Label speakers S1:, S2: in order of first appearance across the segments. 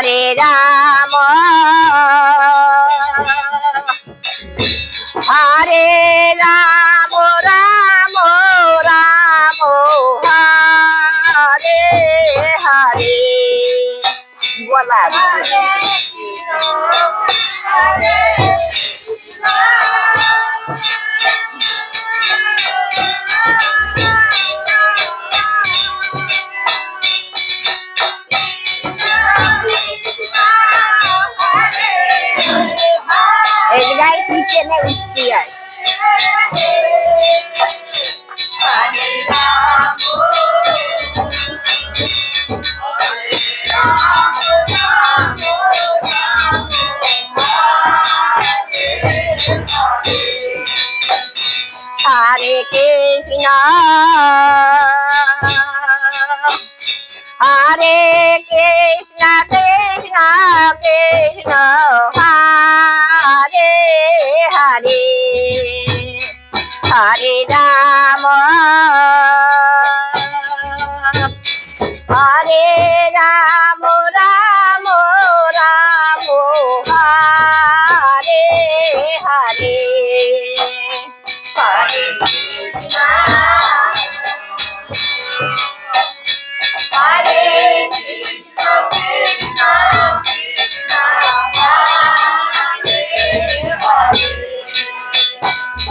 S1: da da দুনিয়া হরে কৃষ্ণ কৃষ্ণ কৃষ্ণ হরে হরে হরে রাম হরে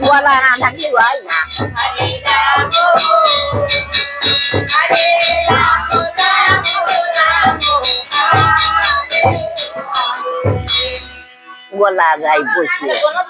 S2: wala na thằng như vậy wala gai bushi